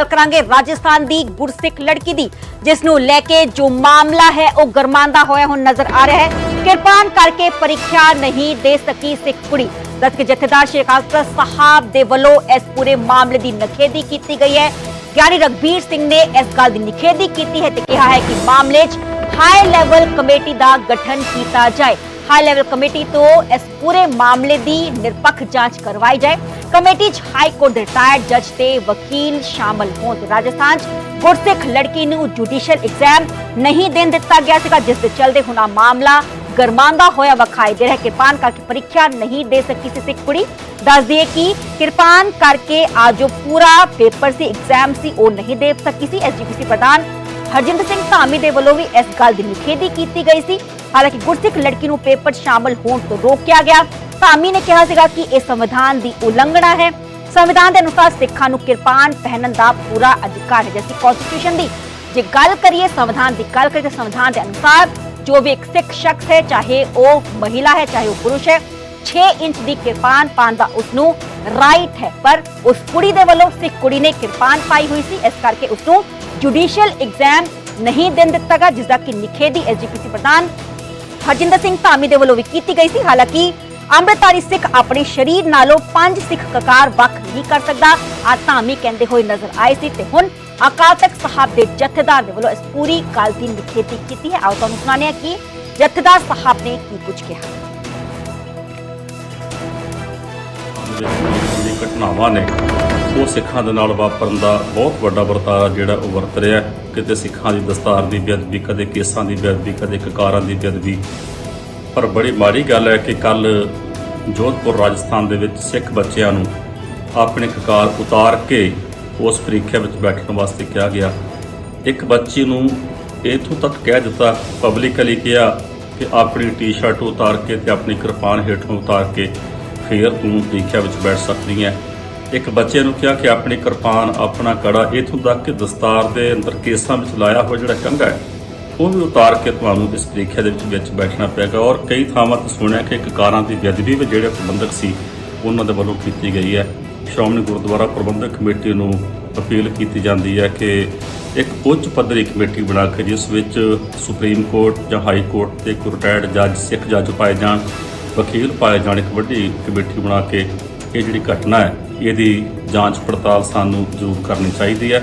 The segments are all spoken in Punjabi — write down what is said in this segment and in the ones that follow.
ਗੱਲ ਕਰਾਂਗੇ ਰਾਜਸਥਾਨ ਦੀ ਗੁਰਸਿੱਖ ਲੜਕੀ ਦੀ, ਜਿਸ ਨੂੰ ਲੈ ਕੇ ਜੋ ਮਾਮਲਾ ਹੈ, ਉਹ ਗਰਮਾਂਦਾ ਹੋਇਆ ਹੁਣ ਨਜ਼ਰ ਆ ਰਿਹਾ ਹੈ। ਕਿਰਪਾਨ ਕਰਕੇ ਪ੍ਰੀਖਿਆ ਨਹੀਂ ਦੇ ਸਕੀ ਸਿੱਖ ਕੁੜੀ। ਦੱਸ ਜਥੇਦਾਰ ਸ਼ੇਖ ਅਸਰ ਸਾਹਿਬ ਦੇ ਵੱਲੋਂ ਇਸ ਪੂਰੇ ਮਾਮਲੇ ਦੀ ਨਖੇਦੀ ਕੀਤੀ ਗਈ ਹੈ। ਗਿਆਨੀ ਰਗਬੀਰ ਸਿੰਘ ਨੇ ਇਸ ਗੱਲ ਦੀ ਨਿਖੇਧੀ ਕੀਤੀ ਹੈ ਤੇ ਕਿਹਾ ਹੈ ਕਿ ਮਾਮਲੇ 'ਚ ਹਾਈ ਲੈਵਲ ਕਮੇਟੀ ਦਾ ਗਠਨ ਕੀਤਾ ਜਾਏ। ਹਾਈ ਲੈਵਲ ਕਮੇਟੀ ਤੋਂ ਇਸ ਪੂਰੇ ਮਾਮਲੇ ਦੀ ਨਿਰਪੱਖ ਜਾਂਚ ਕਰਵਾਈ ਜਾਏ। ਕਮੇਟੀ 'ਚ ਹਾਈ ਕੋਰਟ ਦੇ ਰਿਟਾਇਰਡ ਜੱਜ ਤੇ ਵਕੀਲ ਸ਼ਾਮਲ ਹੋਣ ਤੇ ਰਾਜਸਥਾਨ 'ਚ ਗੁਰਸਿੱਖ ਲੜਕੀ ਨੂੰ ਜੁਡੀਸ਼ੀਅਲ ਐਗਜ਼ਾਮ ਨਹੀਂ ਦੇਣ ਦਿੱਤਾ ਗਿਆ ਸੀਗਾ, ਜਿਸ ਦੇ ਚਲਦੇ ਹੁਣ ਮਾਮਲਾ ਗਰਮਾਂਦਾ ਹੋਇਆ ਵਿਖਾਈ ਦੇ ਰਿਹਾ ਕਿਰਪਾਨ ਕਰਕੇ ਪ੍ਰੀਖਿਆ ਨਹੀਂ ਦੇ ਸਕੀ ਸੀ ਸਿੱਖ ਕੁੜੀ। ਦੱਸ ਦਈਏ ਕਿ ਕਿਰਪਾਨ ਕਰਕੇ ਆ ਜੋ ਪੂਰਾ ਪੇਪਰ ਸੀ ਐਗਜ਼ਾਮ ਸੀ, ਉਹ ਨਹੀਂ ਦੇ ਸਕੀ ਸੀ। ਐਸਜੀਪੀਸੀ ਪ੍ਰਧਾਨ ਹਰਜਿੰਦਰ ਸਿੰਘ ਧਾਮੀ ਦੇ ਵੱਲੋਂ ਵੀ ਇਸ ਗੱਲ ਦੀ ਨਿਖੇਧੀ ਕੀਤੀ ਗਈ ਸੀ। ਹਾਲਾਂਕਿ ਗੁਰਸਿੱਖ ਲੜਕੀ ਨੂੰ ਪੇਪਰ 'ਚ ਸ਼ਾਮਲ ਹੋਣ ਤੋਂ ਰੋਕਿਆ ਗਿਆ ਧਾਮੀ ਨੇ ਕਿਹਾ ਸੀਗਾ ਕਿ ਇਹ ਸੰਵਿਧਾਨ ਦੀ ਉਲੰਘਣਾ ਹੈ ਸੰਵਿਧਾਨ ਦੇ ਅਨੁਸਾਰ ਸਿੱਖਾਂ ਨੂੰ ਕਿਰਪਾਨ ਪਹਿਨਣ ਦਾ ਪੂਰਾ ਅਧਿਕਾਰ ਹੈ ਜਿਵੇਂ ਕਨਸਟੀਟਿਊਸ਼ਨ ਦੀ ਜੇ ਗੱਲ ਕਰੀਏ ਸੰਵਿਧਾਨ ਦੀ ਗੱਲ ਕਰੀਏ ਤਾਂ ਸੰਵਿਧਾਨ ਦੇ ਅਨੁਸਾਰ ਜੋ ਵੀ ਇੱਕ ਸਿੱਖ ਸ਼ਖਸ ਹੈ ਚਾਹੇ ਉਹ ਮਹਿਲਾ ਹੈ ਚਾਹੇ ਉਹ ਪੁਰਸ਼ ਹੈ 6 ਇੰਚ ਦੀ ਕਿਰਪਾਨ ਪਾਉਣ ਦਾ ਉਸ ਨੂੰ ਰਾਈਟ ਹੈ ਪਰ ਉਸ ਕੁੜੀ ਦੇ ਵੱਲੋਂ ਸਿੱਖ ਕੁੜੀ ਨੇ ਕਿਰਪਾਨ ਪਾਈ ਹੋਈ ਸੀ ਇਸ ਕਰਕੇ ਉਸ ਨੂੰ ਜੁਡੀਸ਼ੀਅਲ ਐਗਜ਼ਾਮ ਨਹੀਂ ਦੇਣ ਦਿੱਤਾ ਗਿਆ ਜਿਸ ਦਾ ਕਿ ਨਿਖੇਧੀ ਐਸਜੀਪੀਸੀ ਪ੍ਰਧਾਨ ਹਰਜਿੰਦਰ ਸਿੰਘ ਧਾਮੀ ਦੇ ਵੱਲੋਂ ਵੀ ਕੀਤੀ ਗਈ ਸੀ। ਹਾਲਾਂਕਿ ਅੰਮ੍ਰਿਤਧਾਰੀ ਸਿੱਖ ਆਪਣੇ ਸਰੀਰ ਨਾਲੋਂ ਪੰਜ ਸਿੱਖ ਕਕਾਰ ਵੱਖ ਨਹੀਂ ਕਰ ਸਕਦਾ। ਆ ਧਾਮੀ ਕਹਿੰਦੇ ਹੋਏ ਨਜ਼ਰ ਆਏ ਸੀ ਤੇ ਹੁਣ ਅਕਾਲ ਤਖਤ ਸਾਹਿਬ ਦੇ ਜਥੇਦਾਰ ਦੇ ਵੱਲੋਂ ਇਸ ਪੂਰੀ ਗੱਲ ਦੀ ਨਿਖੇਧੀ ਕੀਤੀ ਹੈ। ਆਓ ਤੁਹਾਨੂੰ ਸੁਣਾਉਂਦੇ ਹਾਂ ਕਿ ਜਥੇਦਾਰ ਸਾਹਿਬ ਨੇ ਕੀ ਕੁਝ ਕਿਹਾ ਘਟਨਾਵਾਂ ਨੇ। ਉਹ ਸਿੱਖਾਂ ਦੇ ਨਾਲ ਵਾਪਰਨ ਦਾ ਬਹੁਤ ਵੱਡਾ ਵਰਤਾਰਾ ਜਿਹੜਾ ਉਹ ਵਰਤ ਰਿਹਾ ਕਿਤੇ ਸਿੱਖਾਂ ਦੀ ਦਸਤਾਰ ਦੀ ਬੇਅਦਬੀ ਕਦੇ ਕੇਸਾਂ ਦੀ ਬੇਅਦਬੀ ਕਦੇ ਕਕਾਰਾਂ ਦੀ ਬੇਅਦਬੀ ਪਰ ਬੜੀ ਮਾੜੀ ਗੱਲ ਹੈ ਕਿ ਕੱਲ ਜੋਧਪੁਰ ਰਾਜਸਥਾਨ ਦੇ ਵਿੱਚ ਸਿੱਖ ਬੱਚਿਆਂ ਨੂੰ ਆਪਣੇ ਕਕਾਰ ਉਤਾਰ ਕੇ ਉਸ ਪ੍ਰੀਖਿਆ ਵਿੱਚ ਬੈਠਣ ਵਾਸਤੇ ਕਿਹਾ ਗਿਆ। ਇੱਕ ਬੱਚੀ ਨੂੰ ਇਥੋਂ ਤੱਕ ਕਹਿ ਦਿੱਤਾ ਪਬਲਿਕਲੀ ਕਿਹਾ ਕਿ ਆਪਣੀ ਟੀ-ਸ਼ਰਟ ਉਤਾਰ ਕੇ ਤੇ ਆਪਣੀ ਕਿਰਪਾਨ ਹੇਠੋਂ ਉਤਾਰ ਕੇ ਫੇਰ ਤੂੰ ਪ੍ਰੀਖਿਆ ਵਿੱਚ ਬੈਠ ਸਕਦੀ ਹੈ। ਇੱਕ ਬੱਚੇ ਨੂੰ ਕਿਹਾ ਕਿ ਆਪਣੀ ਕਿਰਪਾਨ, ਆਪਣਾ ਕੜਾ ਇਥੋਂ ਤੱਕ ਕਿ ਦਸਤਾਰ ਦੇ ਅੰਦਰ ਕੇਸਾਂ ਵਿੱਚ ਲਾਇਆ ਹੋਇਆ ਜਿਹੜਾ ਕੰਘਾ ਹੈ, ਉਹ ਵੀ ਉਤਾਰ ਕੇ ਤੁਹਾਨੂੰ ਇਸ ਪ੍ਰੀਖਿਆ ਦੇ ਵਿੱਚ ਵਿੱਚ ਬੈਠਣਾ ਪਏਗਾ। ਔਰ ਕਈ ਥਾਵਾਂ ਤੇ ਸੁਣਿਆ ਕਿ ਕਾਰਾਂ ਦੀ ਬੇਅਦਬੀ ਵੀ ਜਿਹੜੇ ਪ੍ਰਬੰਧਕ ਸੀ, ਉਹਨਾਂ ਦੇ ਵੱਲੋਂ ਕੀਤੀ ਗਈ ਹੈ। ਸ਼੍ਰੋਮਣੀ ਗੁਰਦੁਆਰਾ ਪ੍ਰਬੰਧਕ ਕਮੇਟੀ ਨੂੰ ਅਪੀਲ ਕੀਤੀ ਜਾਂਦੀ ਹੈ ਕਿ ਇੱਕ ਉੱਚ ਪੱਧਰੀ ਕਮੇਟੀ ਬਣਾ ਕੇ ਜਿਸ ਵਿੱਚ ਸੁਪਰੀਮ ਕੋਰਟ ਜਾਂ ਹਾਈ ਕੋਰਟ ਦੇ ਕੋਈ ਰਿਟਾਇਰਡ ਜੱਜ, ਸਿੱਖ ਜੱਜ ਪਾਏ ਜਾਣ, ਵਕੀਲ ਪਾਏ ਜਾਣ, ਇੱਕ ਵੱਡੀ ਕਮੇਟੀ ਬਣਾ ਕੇ ਇਹ ਜਿਹੜੀ ਘਟਨਾ ਹੈ ਇਹਦੀ ਜਾਂਚ ਪੜਤਾਲ ਸਾਨੂੰ ਜ਼ਰੂਰ ਕਰਨੀ ਚਾਹੀਦੀ ਹੈ।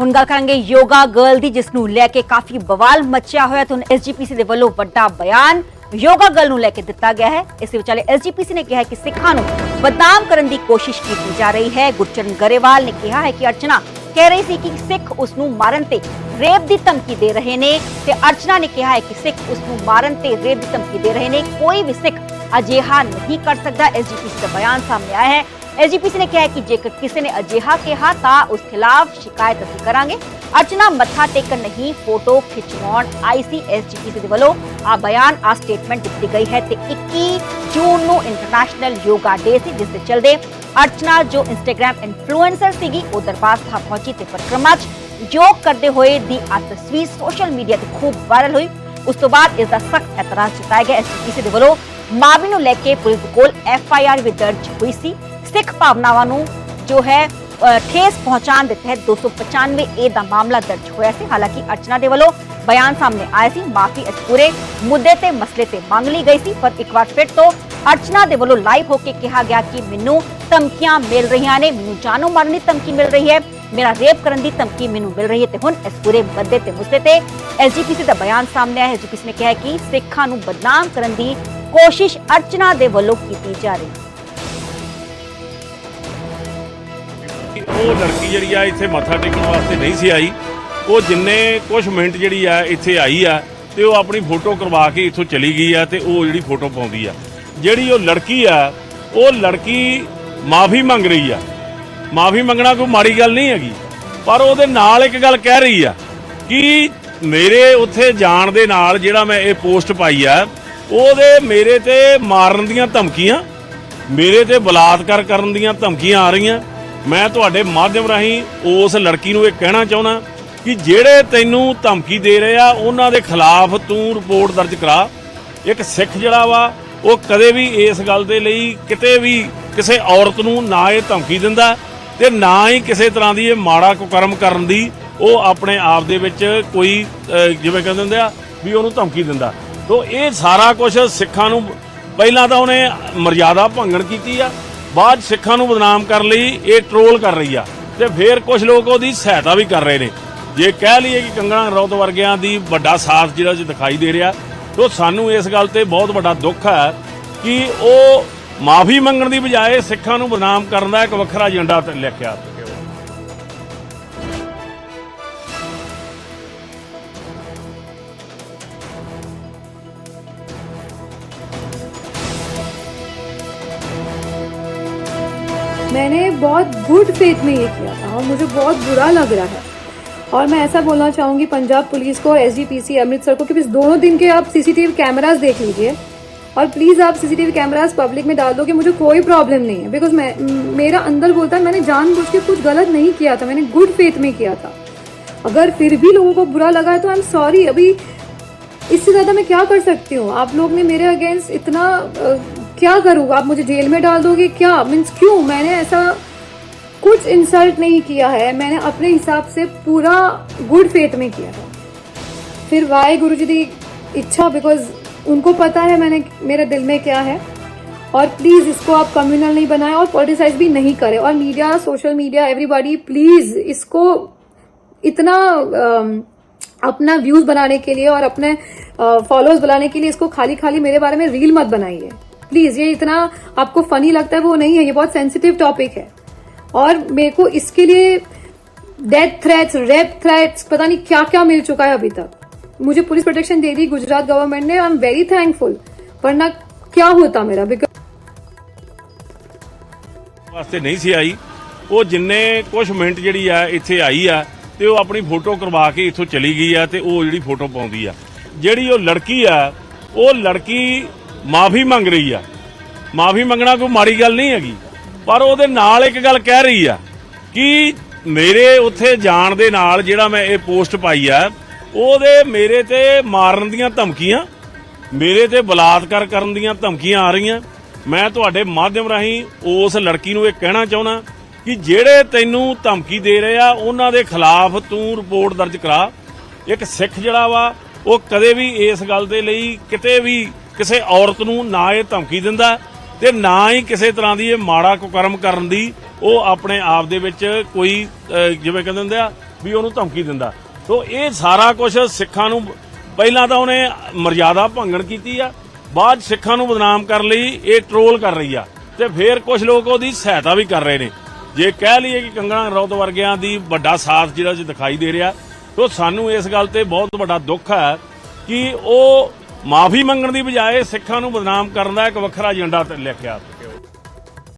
ਹੁਣ ਗੱਲ ਕਰਾਂਗੇ ਯੋਗਾ ਗਰਲ ਦੀ, ਜਿਸ ਨੂੰ ਲੈ ਕੇ ਕਾਫੀ ਬਵਾਲ ਮਚਿਆ ਹੋਇਆ ਤੇ ਹੁਣ ਐਸਜੀਪੀਸੀ ਦੇ ਵੱਲੋਂ ਵੱਡਾ ਬਿਆਨ ਯੋਗਾ ਗਰਲ ਨੂੰ ਲੈ ਕੇ ਦਿੱਤਾ ਗਿਆ ਹੈ। ਇਸ ਦੇ ਵਿਚਾਲੇ ਐਸਜੀਪੀਸੀ ਨੇ ਕਿਹਾ ਹੈ ਕਿ ਸਿੱਖਾਂ ਨੂੰ ਬਦਨਾਮ ਕਰਨ ਦੀ ਕੋਸ਼ਿਸ਼ ਕੀਤੀ ਜਾ ਰਹੀ ਹੈ। ਗੁਰਚਰਨ ਗਰੇਵਾਲ ਨੇ ਕਿਹਾ ਹੈ ਕਿ ਅਰਚਨਾ ਕਹਿ ਰਹੀ ਸੀ ਕਿ ਸਿੱਖ ਉਸ ਨੂੰ ਮਾਰਨ ਤੇ ਰੇਪ ਦੀ ਧਮਕੀ ਦੇ ਰਹੇ ਨੇ ਤੇ ਅਰਚਨਾ ਨੇ ਕਿਹਾ ਹੈ ਕਿ ਸਿੱਖ ਉਸ ਨੂੰ ਮਾਰਨ ਤੇ ਰੇਪ ਦੀ ਧਮਕੀ ਦੇ ਰਹੇ ਨੇ। ਕੋਈ ਵੀ ਸਿੱਖ ਅਜਿਹਾ ਨਹੀਂ ਕਰ ਸਕਦਾ। ਐਸਜੀਪੀਸੀ ਦਾ ਬਿਆਨ ਸਾਹਮਣੇ ਆਇਆ ਹੈ। ਐਸਜੀਪੀਸੀ ਨੇ ਕਿਹਾ ਕਿ ਜੇਕਰ ਕਿਸੇ ਨੇ ਅਜਿਹਾ ਕਿਹਾ, ਤਾਂ ਉਸ ਖਿਲਾਫ ਸ਼ਿਕਾਇਤ ਅਸੀਂ ਕਰਾਂਗੇ। ਅਰਚਨਾ ਮੱਥਾ ਟੇਕਣ ਨਹੀਂ, ਫੋਟੋ ਖਿਚਵਾਉਣ ਆਈਸੀ ਐਸਜੀਪੀਸੀ ਦੇ ਵੱਲੋਂ। ਆ ਬਿਆਨ, ਆ ਸਟੇਟਮੈਂਟ ਦਿੱਤੀ ਗਈ ਹੈ ਤੇ 21 ਜੂਨ ਨੂੰ ਇੰਟਰਨੈਸ਼ਨਲ ਯੋਗਾ ਡੇ ਸੀ, ਜਿਸ ਦੇ ਚਲਦੇ ਅਰਚਨਾ, ਜੋ ਇੰਸਟਾਗ੍ਰam ਇਨਫਲੂਐਂਸਰ ਸੀਗੀ, ਉਹ ਦਰਬਾਰ ਸਾਹਿਬ ਪਹੁੰਚੀ ਤੇ ਪਰਿਕਰਮਾ 'ਚ ਯੋਗ ਕਰਦੇ ਹੋਏ ਦੀ ਆ ਤਸਵੀਰ ਸੋਸ਼ਲ ਮੀਡੀਆ ਤੇ ਖੂਬ ਵਾਇਰਲ ਹੋਈ। ਉਸ ਤੋਂ ਬਾਅਦ ਇਸ ਦਾ ਸਖਤ ਇਤਰਾਜ਼ ਜਤਾਇਆ ਗਿਆ। ਐਸਜੀਪੀਸੀ ਦੇ ਵੱਲੋਂ ਮਾਮਲੇ ਨੂੰ ਲੈ ਕੇ ਪੁਲਿਸ ਕੋਲ ਐਫ ਆਈ ਆਰ ਵੀ ਦਰਜ ਹੋਈ ਸੀ। ਸਿੱਖ ਭਾਵਨਾਵਾਂ ਨੂੰ ਜੋ ਹੈ ਠੇਸ ਪਹੁੰਚਾਉਣ ਦੇ ਤਹਿਤ 295 ਏ ਦਾ ਮਾਮਲਾ ਦਰਜ ਹੋਇਆ ਸੀ। ਹਾਲਾਂਕਿ ਅਰਚਨਾ ਦੇ ਵੱਲੋਂ ਬਿਆਨ ਸਾਹਮਣੇ ਆਇਆ ਸੀ। ਮਾਫੀ ਇਸ ਪੂਰੇ ਮੁੱਦੇ ਤੇ ਮਸਲੇ ਤੇ ਮੰਗ ਲਈ ਗਈ ਸੀ। ਪਰ ਇੱਕ ਵਾਰ ਫਿਰ ਤੋਂ ਅਰਚਨਾ ਦੇ ਵੱਲੋਂ ਲਾਈਵ ਹੋ ਕੇ ਕਿਹਾ ਗਿਆ ਕਿ ਮੈਨੂੰ ਧਮਕੀਆਂ ਮਿਲ ਰਹੀਆਂ ਨੇ। ਮੈਨੂੰ ਜਾਨੋਂ ਮਾਰਨ ਦੀ ਧਮਕੀ ਮਿਲ ਰਹੀ ਹੈ। ਮੇਰਾ ਰੇਪ ਕਰਨ ਦੀ ਧਮਕੀ ਮੈਨੂੰ ਮਿਲ ਰਹੀ ਹੈ ਤੇ ਹੁਣ ਇਸ ਪੂਰੇ ਮੁੱਦੇ ਤੇ ਮੁਸਲੇ ਤੇ ਐਸਜੀਪੀਸੀ ਦਾ ਬਿਆਨ ਸਾਹਮਣੇ ਆਇਆ ਹੈ। ਐਸਜੀਪੀਸੀ ਨੇ ਕਿਹਾ ਕਿ ਸਿੱਖਾਂ ਨੂੰ ਬਦਨਾਮ ਕਰਨ ਦੀ ਕੋਸ਼ਿਸ਼ ਅਰਚਨਾ ਦੇ ਵੱਲੋਂ ਕੀਤੀ ਜਾ ਰਹੀ ਹੈ। ਉਹ ਲੜਕੀ ਜਿਹੜੀ ਆ, ਇੱਥੇ ਮੱਥਾ ਟੇਕਣ ਵਾਸਤੇ ਨਹੀਂ ਸੀ ਆਈ। ਉਹ ਜਿੰਨੇ ਕੁਝ ਮਿੰਟ ਜਿਹੜੀ ਆ, ਇੱਥੇ ਆਈ ਆ, ਤੇ ਉਹ ਆਪਣੀ ਫੋਟੋ ਕਰਵਾ ਕੇ ਇੱਥੋਂ ਚਲੀ ਗਈ ਆ, ਤੇ ਉਹ ਜਿਹੜੀ ਫੋਟੋ ਪਾਉਂਦੀ ਆ। ਜਿਹੜੀ ਉਹ ਲੜਕੀ ਆ, ਉਹ ਲੜਕੀ ਮਾਫੀ ਮੰਗ ਰਹੀ ਆ। ਮਾਫੀ ਮੰਗਣਾ ਕੋਈ ਮਾੜੀ ਗੱਲ ਨਹੀਂ ਹੈਗੀ। ਪਰ ਉਹਦੇ ਨਾਲ ਇੱਕ ਗੱਲ ਕਹਿ ਰਹੀ ਆ ਕਿ ਮੇਰੇ ਉੱਥੇ ਜਾਣ ਦੇ ਨਾਲ ਜਿਹੜਾ ਮੈਂ ਇਹ ਪੋਸਟ ਪਾਈ ਆ ਉਹਦੇ ਮੇਰੇ ਤੇ ਮਾਰਨ ਦੀਆਂ ਧਮਕੀਆਂ, ਮੇਰੇ ਤੇ ਬਲਾਤਕਾਰ ਕਰਨ ਦੀਆਂ ਧਮਕੀਆਂ ਆ ਰਹੀਆਂ। ਮੈਂ ਤੁਹਾਡੇ ਮਾਧਿਅਮ ਰਾਹੀਂ ਉਸ ਲੜਕੀ ਨੂੰ ਇਹ ਕਹਿਣਾ ਚਾਹੁੰਦਾ ਕਿ ਜਿਹੜੇ ਤੈਨੂੰ ਧਮਕੀ ਦੇ ਰਹੇ ਆ, ਉਹਨਾਂ ਦੇ ਖਿਲਾਫ ਤੂੰ ਰਿਪੋਰਟ ਦਰਜ ਕਰਾ। ਇੱਕ ਸਿੱਖ ਜਿਹੜਾ ਵਾ, ਉਹ ਕਦੇ ਵੀ ਇਸ ਗੱਲ ਦੇ ਲਈ ਕਿਤੇ ਵੀ ਕਿਸੇ ਔਰਤ ਨੂੰ ਨਾ ਇਹ ਧਮਕੀ ਦਿੰਦਾ ਤੇ ਨਾ ਹੀ ਕਿਸੇ ਤਰ੍ਹਾਂ ਦੀ ਇਹ ਮਾੜਾ ਕੁਕਰਮ ਕਰਨ ਦੀ ਉਹ ਆਪਣੇ ਆਪ ਦੇ ਵਿੱਚ ਕੋਈ ਜਿਵੇਂ ਕਹਿੰਦੇ ਹੁੰਦੇ ਆ, ਵੀ ਉਹਨੂੰ ਧਮਕੀ ਦਿੰਦਾ। ਤੋ ਇਹ ਸਾਰਾ ਕੁਝ ਸਿੱਖਾਂ ਨੂੰ, ਪਹਿਲਾਂ ਤਾਂ ਉਹਨੇ ਮਰਜ਼ਾਦਾ ਭੰਗਣ ਕੀਤੀ ਆ, ਬਾਅਦ 'ਚ ਸਿੱਖਾਂ ਨੂੰ ਬਦਨਾਮ ਕਰਨ ਲਈ ਇਹ ਟਰੋਲ ਕਰ ਰਹੀ ਆ, ਤੇ ਫਿਰ ਕੁਝ ਲੋਕ ਉਹਦੀ ਸਹਾਇਤਾ ਵੀ ਕਰ ਰਹੇ ਨੇ। ਜੇ ਕਹਿ ਲਈਏ ਕਿ ਕੰਗਣਾ ਰੌਤ ਵਰਗਿਆਂ ਦੀ ਵੱਡਾ ਸਾਥ ਜਿਹੜਾ ਜੀ ਦਿਖਾਈ ਦੇ ਰਿਹਾ, ਤੋ ਸਾਨੂੰ ਇਸ ਗੱਲ ਤੇ ਬਹੁਤ ਵੱਡਾ ਦੁੱਖ ਹੈ ਕਿ ਉਹ ਮਾਫੀ ਮੰਗਣ ਦੀ ਬਜਾਏ ਸਿੱਖਾਂ ਨੂੰ ਬਦਨਾਮ ਕਰਨ ਦਾ ਇੱਕ ਵੱਖਰਾ ਏਜੰਡਾ ਲਿਖਿਆ मैंने बहुत गुड फेथ में ये किया था और मुझे बहुत बुरा लग रहा है। और मैं ऐसा बोलना चाहूँगी, पंजाब पुलिस को एस अमृतसर को, कि प्लीज़ दोनों दिन के आप सीसीटीवी कैमरास देख लीजिए। और प्लीज़ आप सीसीटीवी कैमरास पब्लिक में डाल दो कि मुझे कोई प्रॉब्लम नहीं है। बिकॉज़ मैं, मेरा अंदर बोलता है, मैंने जानबूझ के कुछ गलत नहीं किया था, मैंने गुड फेथ में किया था। अगर फिर भी लोगों को बुरा लगा है तो आई एम सॉरी अभी इससे ज़्यादा मैं क्या कर सकती हूँ? आप लोग ने मेरे अगेंस्ट इतना क्या करूँ? आप मुझे जेल में डाल दोगे क्या? मीन्स क्यों? मैंने ऐसा कुछ इंसल्ट नहीं किया है। मैंने अपने हिसाब से पूरा गुड फेथ में किया था। फिर वाहे गुरु जी की इच्छा बिकॉज़ उनको पता है मैंने मेरे दिल में क्या है। और प्लीज़ इसको आप कम्युनल नहीं बनाएँ और पॉलिटिसाइज भी नहीं करें। और media social media everybody please इसको इतना अम, अपना व्यूज़ बनाने के लिए और अपने फॉलोअर्स बनाने के लिए इसको खाली खाली मेरे बारे में रील मत बनाइए। प्लीज ये इतना आपको फनी लगता है वो नहीं है ये बहुत सेंसिटिव टॉपिक है और मेरे को इसके लिए डेथ थ्रेट्स रेप थ्रेट्स पता नहीं क्या क्या मिल चुका है अभी तक मुझे पुलिस प्रोटेक्शन दे दी गुजरात गवर्नमेंट ने आई एम वेरी थैंकफुल वरना क्या होता मेरा बिकॉज ਵਾਸਤੇ ਨਹੀਂ ਸੀ ਆਈ ਉਹ ਜਿੰਨੇ ਕੁਝ ਮਿੰਟ ਜਿਹੜੀ ਆ ਇੱਥੇ ਆਈ ਆ ਤੇ ਉਹ ਆਪਣੀ ਫੋਟੋ ਕਰਵਾ ਕੇ ਇੱਥੋਂ ਚਲੀ ਗਈ ਆ ਤੇ ਉਹ ਜਿਹੜੀ ਫੋਟੋ ਪਾਉਂਦੀ ਆ ਜਿਹੜੀ ਉਹ ਲੜਕੀ ਆ ਉਹ ਲੜਕੀ ਮਾਫੀ ਮੰਗ ਰਹੀ ਆ। ਮਾਫੀ ਮੰਗਣਾ ਕੋਈ ਮਾੜੀ ਗੱਲ ਨਹੀਂ ਹੈਗੀ। ਪਰ ਉਹਦੇ ਨਾਲ ਇੱਕ ਗੱਲ ਕਹਿ ਰਹੀ ਆ ਕਿ ਮੇਰੇ ਉੱਥੇ ਜਾਣ ਦੇ ਨਾਲ ਜਿਹੜਾ ਮੈਂ ਇਹ ਪੋਸਟ ਪਾਈ ਆ, ਉਹਦੇ ਮੇਰੇ ਤੇ ਮਾਰਨ ਦੀਆਂ ਧਮਕੀਆਂ, ਮੇਰੇ ਤੇ ਬਲਾਤਕਾਰ ਕਰਨ ਦੀਆਂ ਧਮਕੀਆਂ ਆ ਰਹੀਆਂ। ਮੈਂ ਤੁਹਾਡੇ ਮਾਧਿਅਮ ਰਾਹੀਂ ਉਸ ਲੜਕੀ ਨੂੰ ਇਹ ਕਹਿਣਾ ਚਾਹੁੰਦਾ ਕਿ ਜਿਹੜੇ ਤੈਨੂੰ ਧਮਕੀ ਦੇ ਰਹੇ ਆ, ਉਹਨਾਂ ਦੇ ਖਿਲਾਫ ਤੂੰ ਰਿਪੋਰਟ ਦਰਜ ਕਰਾ। ਇੱਕ ਸਿੱਖ ਜਿਹੜਾ ਵਾ, ਉਹ ਕਦੇ ਵੀ ਇਸ ਗੱਲ ਦੇ ਲਈ ਕਿਤੇ ਵੀ ਕਿਸੇ ਔਰਤ ਨੂੰ ਨਾ ਇਹ ਧਮਕੀ ਦਿੰਦਾ ਤੇ ਨਾ ਹੀ ਕਿਸੇ ਤਰ੍ਹਾਂ ਦੀ ਇਹ ਮਾੜਾ ਕੁਕਰਮ ਕਰਨ ਦੀ ਉਹ ਆਪਣੇ ਆਪ ਦੇ ਵਿੱਚ ਕੋਈ ਜਿਵੇਂ ਕਹਿੰਦੇ ਹੁੰਦੇ ਆ, ਵੀ ਉਹਨੂੰ ਧਮਕੀ ਦਿੰਦਾ। ਸੋ ਇਹ ਸਾਰਾ ਕੁਝ ਸਿੱਖਾਂ ਨੂੰ, ਪਹਿਲਾਂ ਤਾਂ ਉਹਨੇ ਮਰਜ਼ਾਦਾ ਭੰਗਣ ਕੀਤੀ ਆ, ਬਾਅਦ 'ਚ ਸਿੱਖਾਂ ਨੂੰ ਬਦਨਾਮ ਕਰਨ ਲਈ ਇਹ ਟਰੋਲ ਕਰ ਰਹੀ ਆ, ਤੇ ਫਿਰ ਕੁਝ ਲੋਕ ਉਹਦੀ ਸਹਾਇਤਾ ਵੀ ਕਰ ਰਹੇ ਨੇ। ਜੇ ਕਹਿ ਲਈਏ ਕਿ ਕੰਗਣਾ ਰੌਤ ਵਰਗਿਆਂ ਦੀ ਵੱਡਾ ਸਾਥ ਜਿਹੜਾ ਜੀ ਦਿਖਾਈ ਦੇ ਰਿਹਾ, ਸੋ ਸਾਨੂੰ ਇਸ ਗੱਲ ਤੇ ਬਹੁਤ ਵੱਡਾ ਦੁੱਖ ਹੈ ਕਿ ਉਹ ਮਾਫੀ ਮੰਗਣ ਦੀ ਬਜਾਏ ਸਿੱਖਾਂ ਨੂੰ ਬਦਨਾਮ ਕਰਨ ਦਾ ਇੱਕ ਵੱਖਰਾ ਏਜੰਡਾ ਲਿਖਿਆ